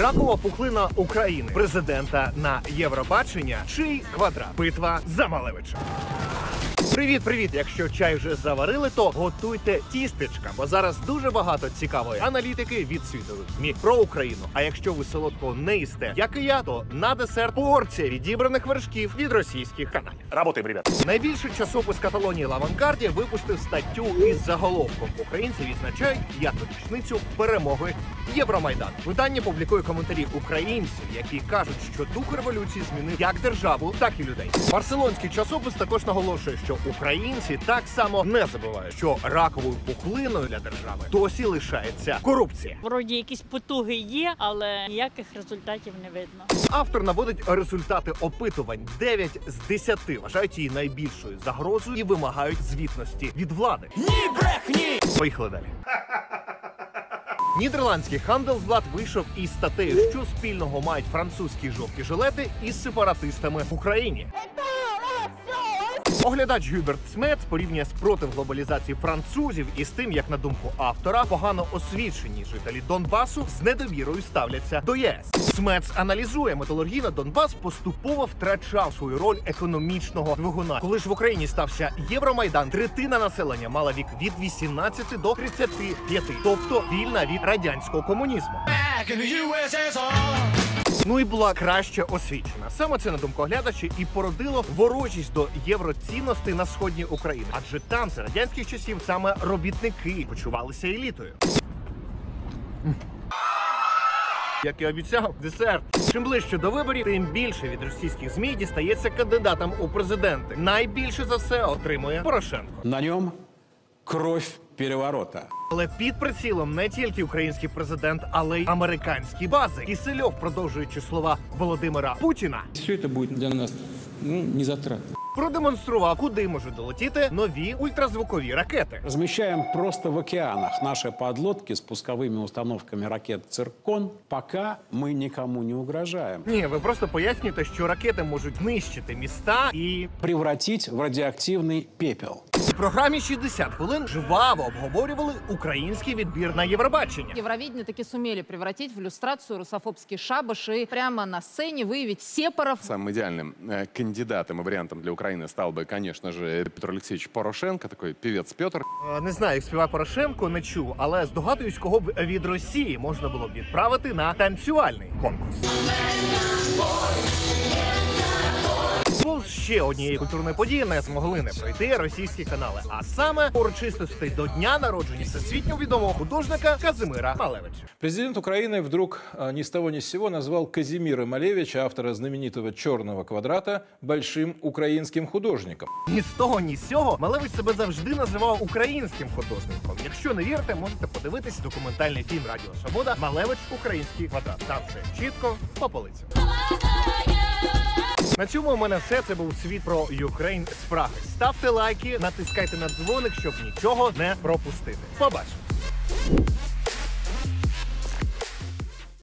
Ракова пухлина України, президента на Євробачення чи квадрат. Битва за Малевича. Привіт, привіт! Якщо чай вже заварили, то готуйте тістечка, бо зараз дуже багато цікавої аналітики від світових змі про Україну. А якщо ви солодкого не їсте, як і я, то на десерт порція відібраних вершків від російських каналів. Работаем, ребят. Найбільший часопис Каталонії Лаванкарді випустив статтю із заголовком Українці відзначають п'яту річницю перемоги Євромайдану. Видання публікує коментарі українців, які кажуть, що дух революції змінив як державу, так і людей. Барселонський часопис також наголошує, що українці так само не забувають, що раковою пухлиною для держави досі лишається корупція. Вроді якісь потуги є, але ніяких результатів не видно. Автор наводить результати опитувань. 9 з 10 вважають її найбільшою загрозою і вимагають звітності від влади. Ні, брехні! Поїхали далі. Нідерландський Handelsblad вийшов із статтею, що спільного мають французькі жовті жилети із сепаратистами в Україні. Оглядач Гюберт Смец порівнює спротив глобалізації французів із тим, як на думку автора, погано освічені жителі Донбасу з недовірою ставляться до ЄС. Смец аналізує металургійно Донбас поступово втрачав свою роль економічного двигуна. Коли ж в Україні стався Євромайдан, третина населення мала вік від 18 до 35, тобто вільна від радянського комунізму. Ну і була краще освічена. Саме це на думку оглядачі і породило ворожість до євроцінностей на сходній Україні. Адже там за радянських часів саме робітники почувалися елітою. Як і обіцяв, десерт. Чим ближче до виборів, тим більше від російських змі дістається кандидатам у президенти. Найбільше за все отримує Порошенко. На нем кровь переворота. Але під прицілом не тільки український президент, але й американські бази. Кисельов, продовжуючи слова Володимира Путіна, Все это будет для нас ну, не затратно. продемонстрував, куди можуть долетіти нові ультразвукові ракети. Размещаем просто в океанах наши подлодки с пусковыми установками ракет «Циркон», пока мы никому не угрожаем. Ні, ви просто пояснюєте, що ракети можуть знищити міста, і Превратить в радиоактивный пепел. в програмі 60 хвилин жваво обговорювали український відбір на Євробачення. Евровидение таки сумели превратить в иллюстрацию русофобский шабаш и прямо на сцене выявить сепаров. Самым идеальным э, кандидатом и вариантом для Украины стал бы, конечно же, Петр Алексеевич Порошенко, такой певец Петр. Е, Не знаю, як співає Порошенко, не чув, але здогадуюсь, кого б від Росії можна було б відправити на танцювальний конкурс. Повз ще однієї культурної події не змогли не пройти російські канали, а саме урочистостей до дня народження всесвітньо відомого художника Казимира Малевича. Президент Украины вдруг ни с того ни с сего назвал Казимира Малевича, автора знаменитого «Черного квадрата», большим украинским художником. Ні з того, ні з сього Малевич себе завжди називав українським художником. Якщо не вірите, можете подивитись документальний фільм Радіо Свобода Малевич Український квадрат. Там все чітко по полицям. На цьому у мене все. Це був світ про Юкрейн справи. Ставте лайки, натискайте на дзвоник, щоб нічого не пропустити. Побачимось!